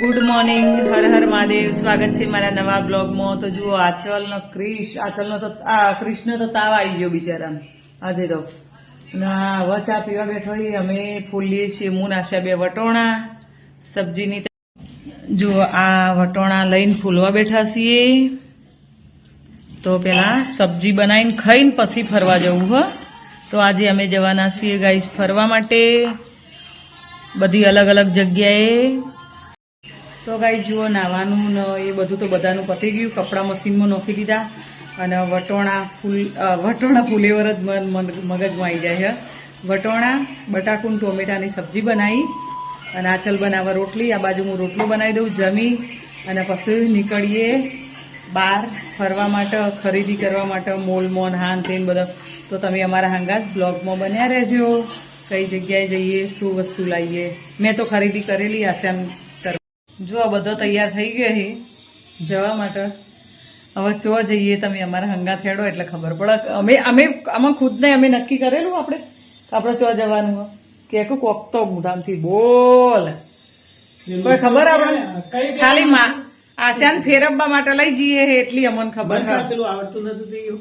Good morning Har Har Mahadev. સ્વાગત છે મારા નવા બ્લોગમાં. તો જુઓ, આચલનો ક્રિશ, આચલનો તો આ કૃષ્ણ તો તાવ આવી ગયો બિચારા આજે તો. આ હવે ચા પીવા બેઠો અમે ફૂલીએ છીએ મૂન આશા બે વટોણા. સબ્જીની જુઓ, આ વટોણા લઈને ફૂલવા બેઠા છીએ. તો પેલા સબ્જી બનાવીને ખાઈને પછી ફરવા જવું, હ. તો આજે અમે જવાના છીએ ગાઈસ ફરવા માટે. બધી અલગ અલગ જગ્યાએ. તો ગાઈ જુઓ, નાવાનું ને એ બધું તો બધાનું પતી ગયું. કપડાં મશીનમાં નોખી દીધા અને વટોણા ફૂલ વટોણા ફૂલેવર જ મગજમાં આવી જાય છે. વટોણા, બટાકું ટોમેટાની સબ્જી બનાવી અને આચલ બનાવવા રોટલી. આ બાજુ હું રોટલો બનાવી દઉં, જમી અને પછી નીકળીએ બહાર ફરવા માટે, ખરીદી કરવા માટે, મોલ, મોન, હાન, તેન બધા. તો તમે અમારા હાંગાત બ્લોગમાં બન્યા રહેજો. કઈ જગ્યાએ જઈએ, શું વસ્તુ લાવીએ. મેં તો ખરીદી કરેલી, આશાન જો આ બધો તૈયાર થઈ ગયો છે જવા માટે. હવે ચો જઈએ તમે અમારા હંગા થેડો એટલે ખબર પડે. અમે અમે આમાં ખુદને અમે નક્કી કરેલું આપણે આપણે ચો જવાનું કે કોક તો મોઢામાંથી બોલ. કોઈ ખબર આપણે ખાલી મા આશાન ફેરવવા માટે લઈ જઈએ હે એટલી અમને ખબર પેલું આવડતું નતું તે એવું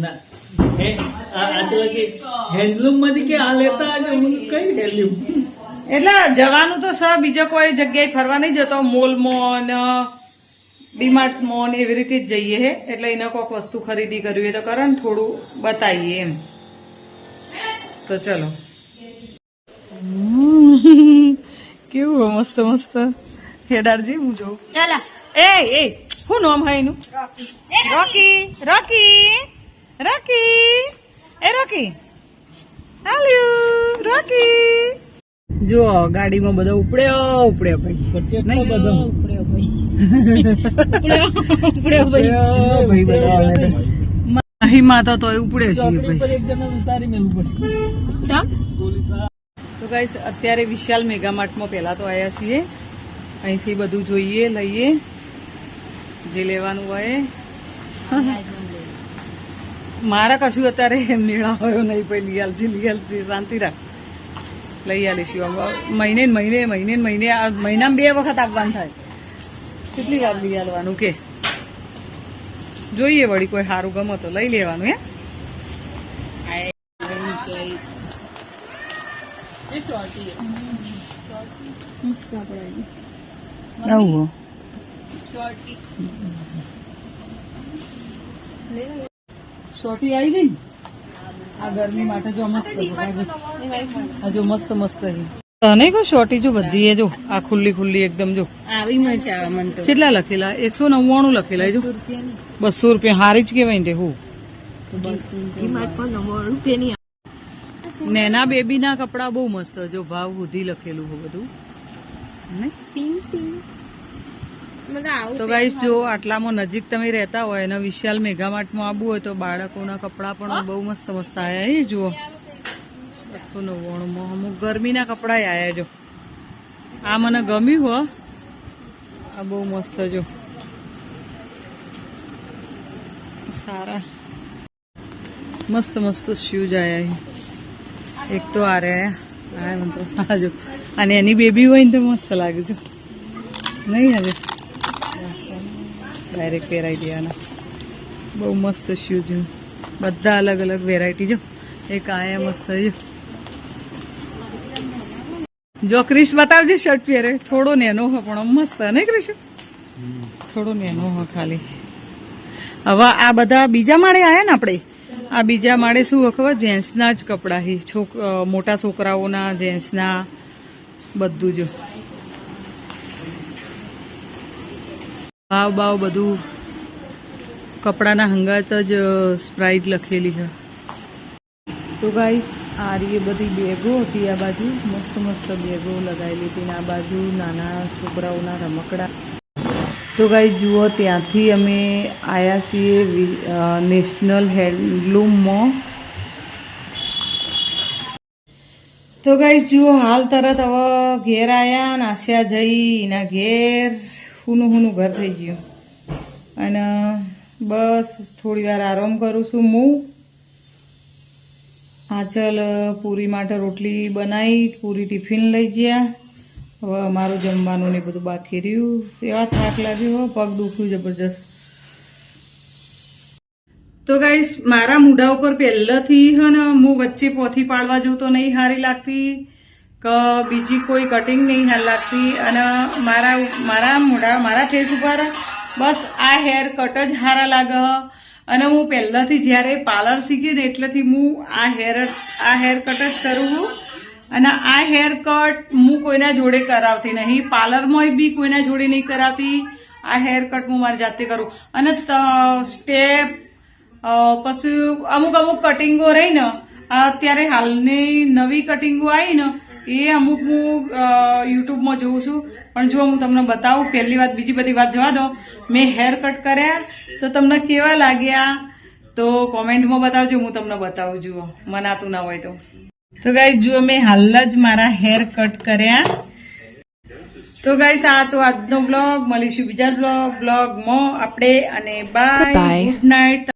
ના. કે હેન્ડલૂમમાંથી કે આ લેતા કઈ હેન્ડલૂમ એટલે જવાનું તો સર બીજો કોઈ જગ્યાએ ફરવા નહીં જતો. મોલ મોન ડીમાર્ટ મોન એવી રીતે જ જઈએ હે. એટલે એને કોઈક વસ્તુ ખરીદી કરવી હોય તો કરે ને થોડું બતાવીએ એમ. તો ચલો. કેવું મસ્ત મસ્ત. હેડારજી હું જોઉં. ચાલા. એ એ શું નામ હે એનું? રોકી રોકી રોકી. એ રોકી. હાલ્યુ રોકી. જો ગાડીમાં બધા ઉપડ્યો ઉપડ્યો ભાઈ. નહીં? બધો. ઉપડ્યો ભાઈ. બધા હવે તો. તો તોય ઉપડ્યો છીએ ચોકડી ભાઈ. પર એક જણા ઉતારી મેલવું પડશે. પોલીસવાળા તો ગાઈસ અત્યારે વિશાલ મેગા માર્ટમાં પહેલા તો આવ્યા છીએ. અહીંથી બધું જોઈએ લઈએ. જે લેવાનું હોય. મારા કશું અત્યારે મેળા હોય નહીં પછી લિયાલ છે લિયાલ છે શાંતિ રાખ. લઈ આલીશું આમ મહિને મહિને મહિને મહિને મહિનામાં બે વખત આપવાનું થાય. કેટલી વાર લઈ આવવાનું કે? જોઈએ વળી કોઈ સારું ગમે તો લઈ લેવાનું હે? આવું શોર્ટી. આવી ગઈ? આ ગરમી માટે જો મસ્ત જો મસ્ત મસ્ત તને કો શોર્ટી જો બધી જો આ ખુલ્લી ખુલ્લી એકદમ જો. આવી મજા આવે મન તો. કેટલા લખેલા? એકસો નવ્વાણું લખેલા જો. બસો રૂપિયા. હારી જ કેવાય ને હું. નેના બેબી ના કપડા બહુ મસ્ત જો ભાવ સુધી લખેલું બધું. પિંક પિંક તો ગાઈશ જો આટલામાં નજીક તમે રહેતા હોય અને વિશાલ મેગા માર્ટમાં આવવું હોય તો બાળકોના કપડાં પણ બહુ મસ્ત મસ્ત આવ્યા એ જુઓ. બસો નવ્વાણુંમાં અમુક ગરમીના કપડાં આવ્યા જો. આ મને ગમ્યું હો. આ બહુ મસ્ત જો. સારા. મસ્ત મસ્ત શૂઝ આવ્યા એક તો આ રહ્યા આ આ જો. અને એની બેબી હોય ને તો મસ્ત લાગે છે નહીં આજે ડાયરેક્ટ પહેરાવી દેવાના બહુ મસ્ત શૂઝ બધા અલગ અલગ વેરાયટી જો એક આયા મસ્ત જો જો ક્રિશ બતાવજે શર્ટ પહેરે. થોડો નેનો હો, પણ મસ્ત ને ક્રિશ? થોડો નેનો હો ખાલી. હવે આ બધા બીજા માળે આયા ને આપણે? આ બીજા માળે શું ખબર? જેન્ટ્સના જ કપડાં છે. છોક મોટા છોકરાઓના જેન્ટ્સના બધું જો. ભાવ બાવ બધું કપડાના હંગાત જ સ્પ્રાઇટ લખેલી છે. તો ગાઈસ આ રહી બધી બેગો હતી આ બાજુ. મસ્ત મસ્ત બેગો લગાવેલી હતી આ બાજુ નાના છોકરાઓના રમકડા. તો ગાઈ જુઓ ત્યાંથી અમે આવ્યા છીએ નેશનલ હેન્ડલૂમમાં તો ગાઈ જુઓ હાલ તરત હવે ઘેર આવ્યા નાસ્યા જઈ એના ઘેર. હુનું હુનું ઘર થઈ ગયું. અને બસ થોડી વાર આરામ કરું છું હું આચલ પૂરી માટે રોટલી બનાવી પૂરી ટિફિન લઈ ગયા. હવે અમારું જમવાનું ને બધું બાકી રહ્યું. એવા થાક લાગ્યો હો, પગ દુખ્યું જબરજસ્ત. તો ગાઈશ મારા મૂઢા ઉપર પહેલાથી હે ને હું વચ્ચે પોથી પાડવા જઉં તો નહીં સારી લાગતી. કે બીજી કોઈ કટિંગ નહીં હાલ લાગતી. અને મારા મારા મોઢા, મારા ફેસ ઉપર બસ આ હેર કટ જ સારા લાગે. અને હું પહેલાંથી જ્યારે પાર્લર શીખી ને એટલેથી હું આ હેર આ હેર કટ જ કરું છું. અને આ હેર કટ હું કોઈના જોડે કરાવતી નહીં. પાર્લરમાં બી કોઈના જોડે નહીં કરાવતી. આ હેર કટ હું મારી જાતે કરું. અને સ્ટેપ પછી અમુક અમુક કટિંગો રહી ને, અત્યારે હાલની નવી કટિંગો આવી ને એ અમુક હું યુટ્યુબમાં જોઉં છું. પણ જો હું તમને બતાવું પહેલી વાત બીજી બધી વાત જવા દો. મેં હેર કટ કર્યા. તો તમને કેવા લાગ્યા? તો કોમેન્ટમાં બતાવજો હું તમને બતાવું જુઓ. મનાતું ના હોય તો. તો ગાઈસ જુઓ મેં હાલ જ મારા હેર કટ કર્યા. તો ગાઈસ આ તો આજનો બ્લોગ મળીશું બીજા બ્લોગ બ્લોગમાં આપણે અને બાય ગુડ નાઇટ